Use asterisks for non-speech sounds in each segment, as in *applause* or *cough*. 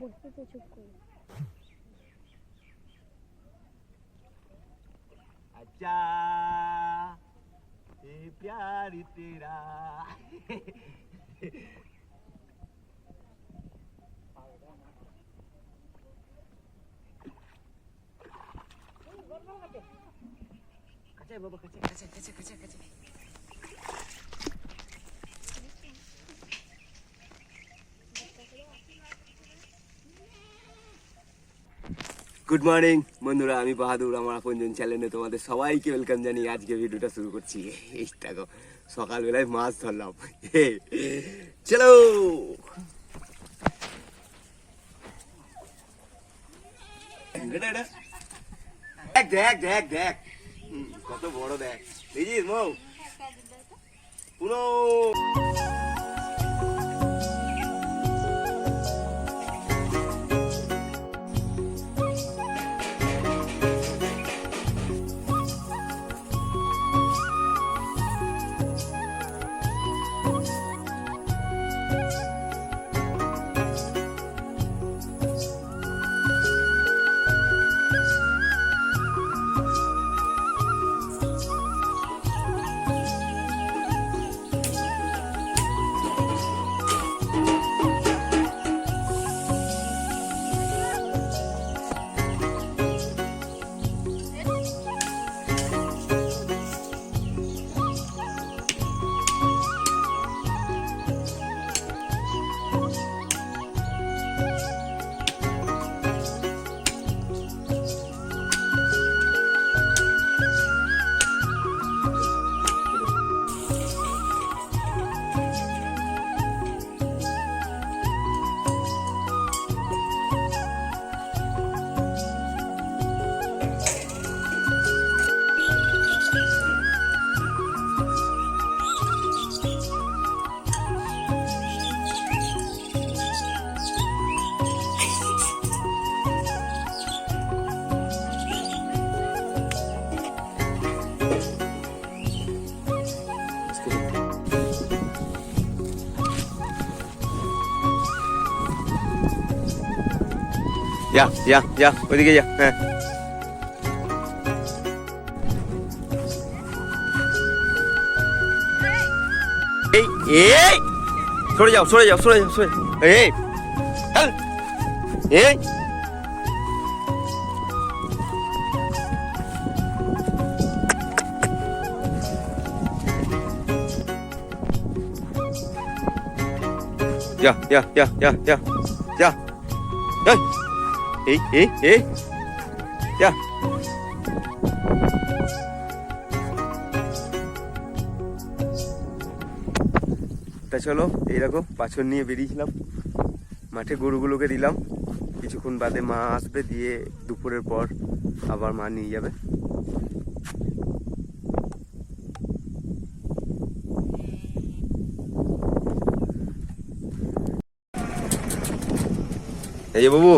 먹기도 좋고. 아짜 이 뼈리 띠라 *laughs* 같이 먹어 같이 같이 같이 같이 같이 good morning বন্ধুরা, আমি বাহাদুর, আমার আপনজন চ্যানেলে তোমাদের সবাইকে ওয়েলকাম জানিয়ে আজকে ভিডিওটা শুরু করছি। এই দেখো, সকালবেলায় মাছ ধরলাম। চলো। দেখ দেখ দেখ দেখ। কত বড় দেখ। দেখিস, মৌ? পুরো যা যা যা ওইদিকে যা হ্যাঁ এই এই সরে যাও সরে যাও সরে যাও সরে যাও। এই হ্যাঁ এই যা যা যা যা যা যা এই এই এই এই। যা। তা চলো এইরকম পাছর নিয়ে বেরিয়েছিলাম। মাঠে গরুগুলোকে দিলাম। কিছুক্ষণ বাদে মা আসবে, দিয়ে দুপুরের পর আবার মা নিয়ে যাবে। এই বাবু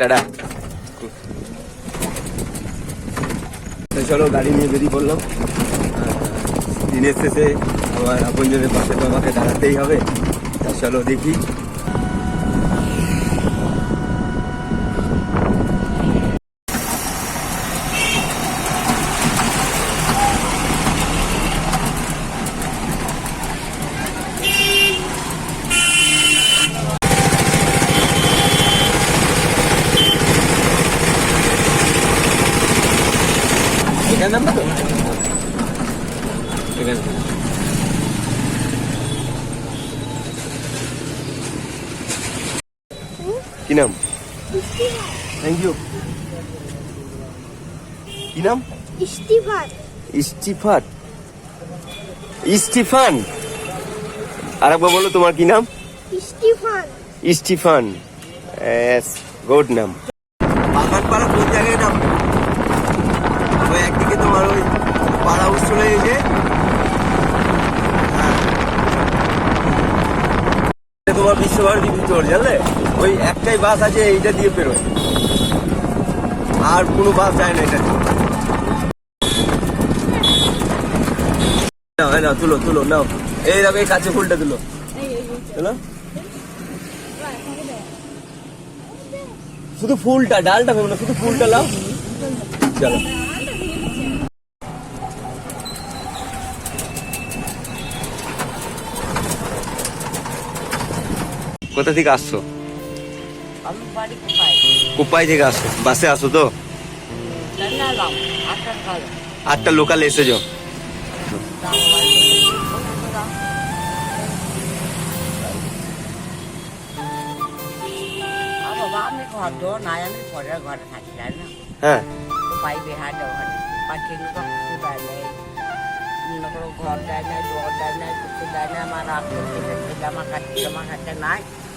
টাটা। চলো, গাড়ি নিয়ে বেরিয়ে পড়লাম। দিনের শেষে আমার আপনজনের পাশে তো আমাকে দাঁড়াতেই হবে। চলো দেখি। কি নাম? থ্যাংক ইউ কি নাম? ইস্তিফার। ইস্টিফান ইস্টিফান আরেকবার বলো তোমার কি নাম? ইস্তিফার ইস্টিফান এস গুড নাম। বাগানপাড়া কোন জায়গায় নাম? ওই একদিকে তোমার ওই পাড়া উৎসলে এসে হ্যাঁ। তোমার বিশ্বভারতী ভিতর জানলে? ওই একটাই বাস আছে, এইটা দিয়ে পেরোয় আর কোনো বাস যায় না এটা হ্যাঁ, তুলো তুলো, নাও। এই দেখো, এই কাছে ফুলটা তুলো। তুলো। শুধু ফুলটা, ডালটা ভেবো না, শুধু ফুলটা লাও। চলো। কোথা থেকে আসছো? আমি বাড়ি কোথায় কোপাই থেকে আসো, বাসে আসো তো। জানালাম আসার কাল আটটা লোকাল এসেছ বাবা আমি ঘর তো নাই আমি পরের ঘরে থাকি জানি না হ্যাঁ। পাই বেহার ওখানে পাখি তো কিছু দেয় নাই অন্য কোনো ঘর দেয় নাই দোয়ার দেয় নাই কিছু দেয় না আমার আপনার ছেলে জামা কাটছে জামা কাটতে নাই।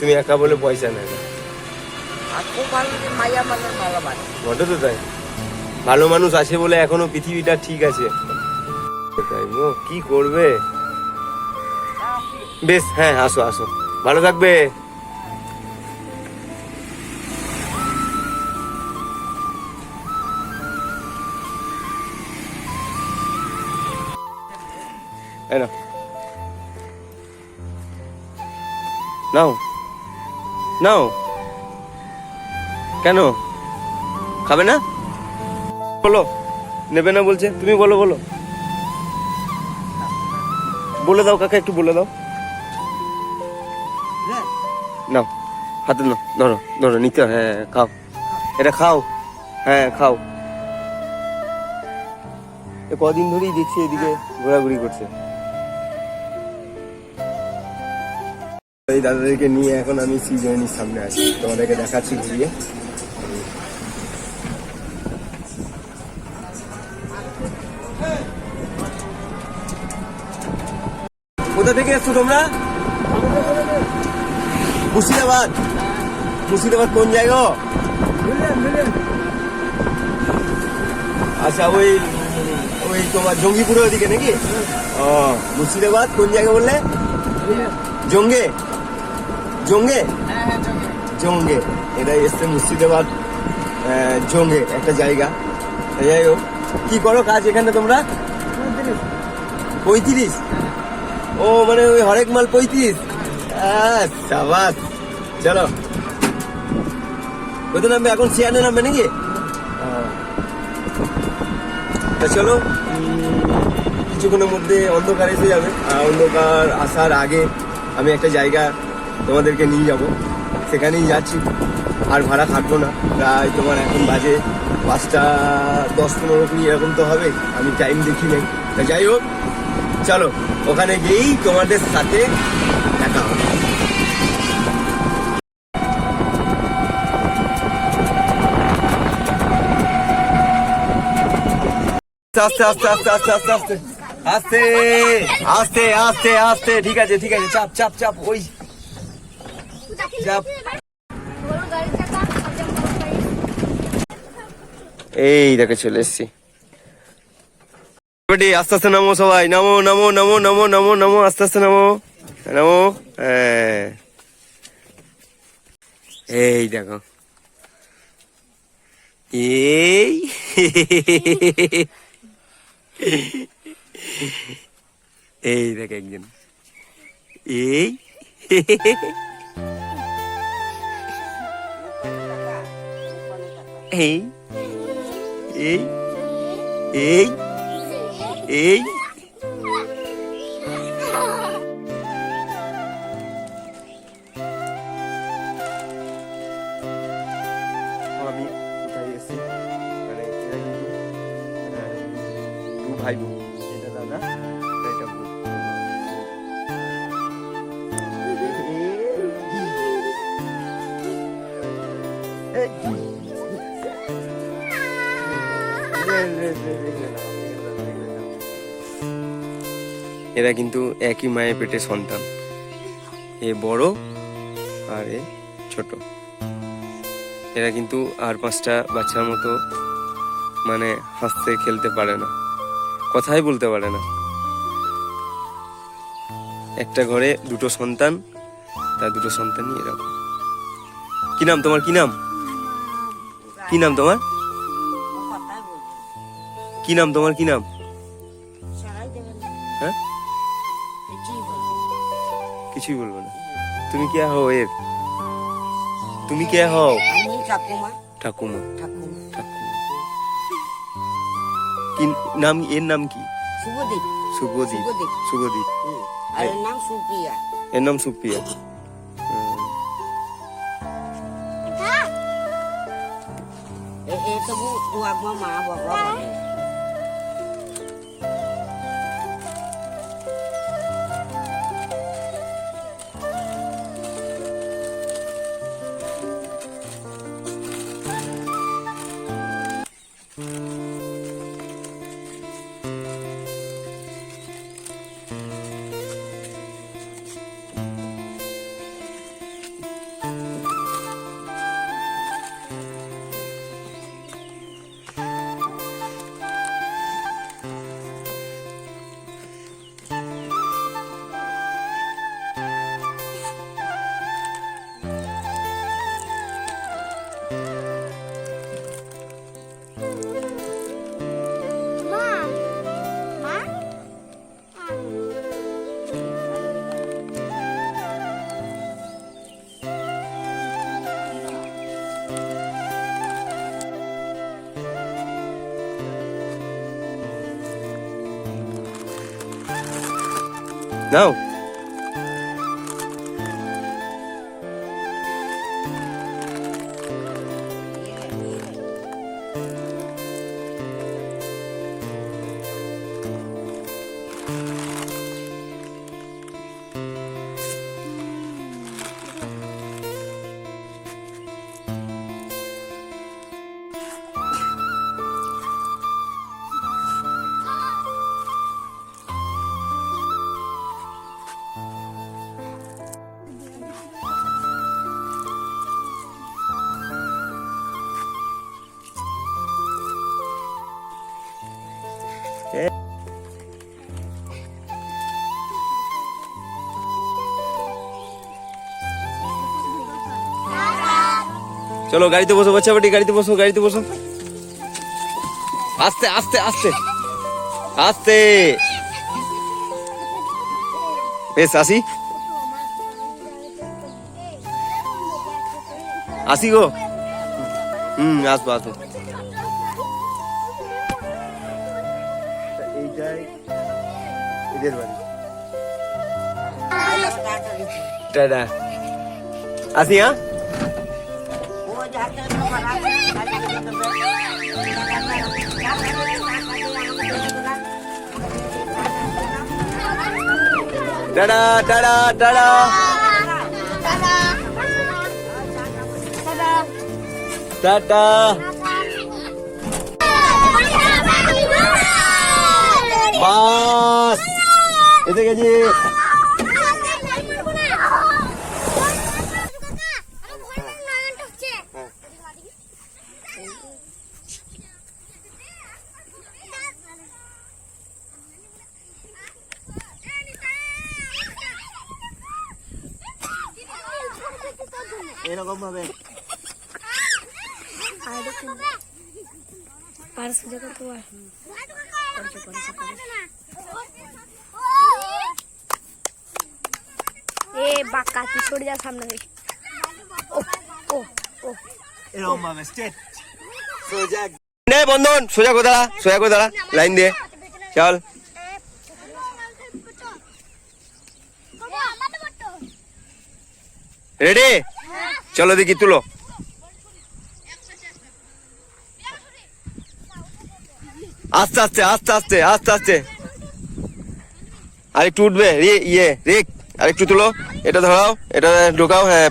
তুমি একা বলে পয়সা নেয় না। আর খুব ভালো মানুষ মানে তো তাই। ভালো মানুষ আছে বলে এখনও পৃথিবীটা ঠিক আছে। তাই কি করবে? বেশ হ্যাঁ আসো আসো। ভালো থাকবে। নাও। নাও। কেন? খাবে না? বলো। নেবে না বলছে। তুমি বলো বলো। বলে দাও কাকা, একটু বলে দাও। নাও। হাতে নাও। ধরো ধরো, নিতে হ্যাঁ খাও। এটা খাও। হ্যাঁ খাও। কদিন ধরেই দেখছি এদিকে ঘোরাঘুরি করছে। এই দাদাদেরকে নিয়ে এখন আমি সি সামনে আছি। তোমাদেরকে দেখাচ্ছি ঘুরিয়ে। কোথা থেকে এসছো তোমরা? মুর্শিদাবাদ। মুর্শিদাবাদ কোন জায়গা? আচ্ছা ওই ওই তোমার জঙ্গিপুরের ওদিকে নাকি? ও, মুর্শিদাবাদ কোন জায়গা বললে? জঙ্গে? জঙ্গে? জঙ্গে। এটা এসছে মুর্শিদাবাদ জঙ্গে একটা জায়গা। যাই হোক কি করো কাজ এখানে তোমরা? পঁয়ত্রিশ। ও মানে ওই হরেক মাল পঁয়ত্রিশ? সাবাস। চলো। কোথায় নামবে? এখন সিয়ানে নামবে নাকি? তা চলো কিছুক্ষণের মধ্যে অন্ধকার এসে যাবে। আর অন্ধকার আসার আগে আমি একটা জায়গা তোমাদেরকে নিয়ে যাব। সেখানেই যাচ্ছি। আর ভাড়া থাকব না। প্রায় তোমার এখন বাজে পাঁচটা, দশ পনেরো কুড়ি, এরকম তো হবে। আমি টাইম দেখি নেই। তা যাই হোক, চলো, ওখানে গিয়েই তোমাদের সাথে দেখা হবে। আস্তে আস্তে আস্তে আস্তে আস্তে আস্তে। আস্তে আস্তে আস্তে আস্তে। ঠিক আছে ঠিক আছে, চাপ চাপ চাপ। ওই এই দেখে চলে এসছি। আস্তে আস্তে নামো সবাই। নামো নামো নামো নামো নামো নামো, আস্তে আস্তে নামো। নামো হ্যাঁ। এই দেখো। এই। এই দেখ একজন। এই। এই এই এই এই এরা কিন্তু একই মায়ের পেটে সন্তান। এ বড় আর এ ছোট। এরা কিন্তু আর পাঁচটা বাচ্চার মতো মানে হাসতে খেলতে পারে না, কথাই বলতে পারে না। একটা ঘরে দুটো সন্তান, তার দুটো সন্তানই এরকম। কি নাম তোমার? কি নাম? কি নাম তোমার? কি নাম তোমার কি নাম? হ্যাঁ? কিছুই বলবে না। তুমি কে হও এর? তুমি কে হও? ঠাকুমা। কি নাম এর নাম কি? শুভদীপ। শুভদীপ। শুভদীপ। শুভদীপ। আর এর নাম সুপ্রিয়া। এর নাম সুপ্রিয়া। এ এ তবু তু আগমা মা বাবা নাও চলো গাড়িতে বসো বাচ্চা বাটি গাড়িতে বসো গাড়িতে বসো। আস্তে আস্তে আস্তে। আস্তে। বেশ আসি আসি গো। হুম আসব আসব। টাটা। আসি হ্যাঁ? Tata tata tata tata bus এতে গেছি এরকম ভাবে এ বাক্কা তুই সরে যা সামনে থেকে। ও ও ও। এরকম ভাবে স্ট্রেট সোজা। নে বন্ধন সোজা করে দাঁড়া সোজা করে দাঁড়া লাইন দিয়ে। চল। রেডি চলো দেখি তুলো। আস্তে আস্তে আস্তে আস্তে আস্তে আস্তে। আর একটু উঠবে রে ইয়ে রেক আর একটু তুলো। এটা ধরাও এটা ঢোকাও হ্যাঁ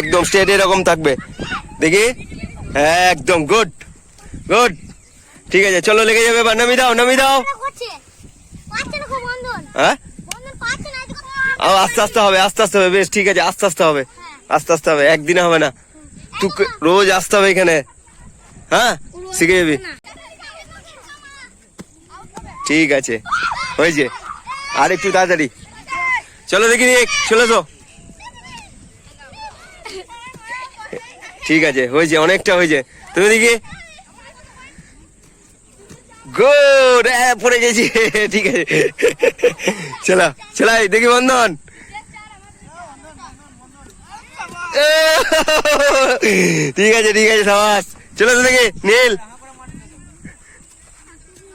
একদম স্ট্রেট এরকম থাকবে। দেখি? হ্যাঁ একদম গুড গুড ঠিক আছে চলো লেগে যাবে এবার। নামি দাও নামি দাও। হ্যাঁ? আস্তে আস্তে হবে আস্তে আস্তে হবে বেশ ঠিক আছে আস্তে আস্তে হবে। আস্তে আস্তে হবে, একদিনে হবে না। তুই রোজ আসতে হবে এখানে। হ্যাঁ? শিখে যাবি? ঠিক আছে। হয়েছে। আর একটু তাড়াতাড়ি। চলো দেখি চলে চলেছো ঠিক আছে, হয়েছে, অনেকটা হয়েছে। তুমি দেখি। গুড পড়ে গেছি। ঠিক আছে। চলো চলাই দেখি বন্ধন। *laughs* ঠিক আছে ঠিক আছে, সাবাস। চলো তো দেখি, নীল।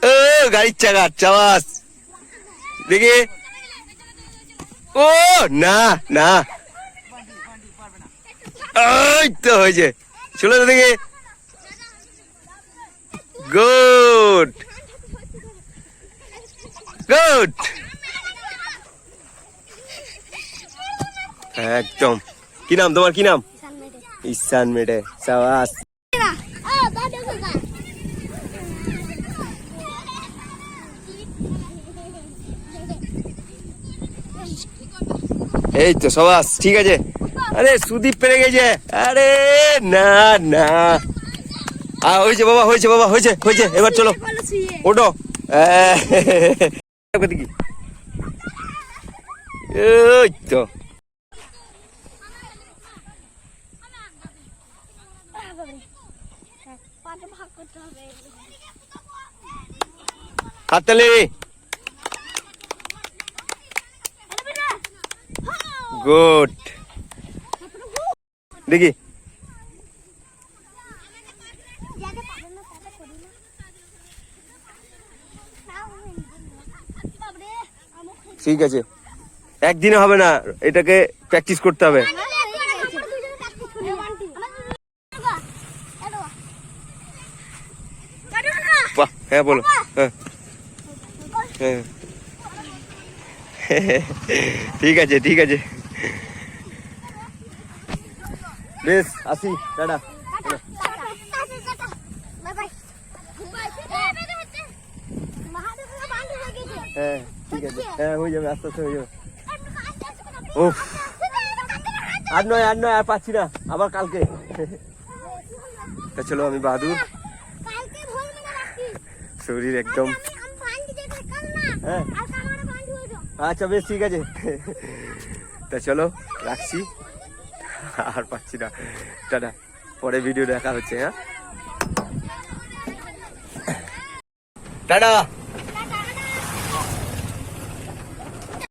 ও, গাড়ির চাকা চাবাস দেখি। ও, না না। ওই তো হয়েছে। চলো তো দেখি। গুড। গুড। একদম। কি নাম? তোমার কি নাম? ইসান মেটে সাবাস। এই তো সবাস ঠিক আছে। আরে সুদীপ পেরে গেছে। আরে না না। আ হয়েছে বাবা হয়েছে বাবা হয়েছে হয়েছে। এবার চলো। ওটো এই তো পাটা ভাগ করতে হবে হাততালি গুড। দেখি। ঠিক আছে। একদিনে হবে না, এটাকে প্র্যাকটিস করতে হবে। হ্যাঁ বলো। হ্যাঁ। *laughs* ঠিক আছে ঠিক আছে। বেশ আসি টাটা। হ্যাঁ ঠিক আছে। হ্যাঁ হয়ে যাবে আস্তে আস্তে হয়ে যাবে। উফ। আর নয় আর নয় আর পাচ্ছি না আবার কালকে। তা চলো আমি বাহাদুর। শরীর একদম হ্যাঁ। আচ্ছা বেশ, ঠিক আছে। তা চলো, রাখছি। আর পাচ্ছি না। টাটা। পরে ভিডিও দেখা হচ্ছে হ্যাঁ। টাটা।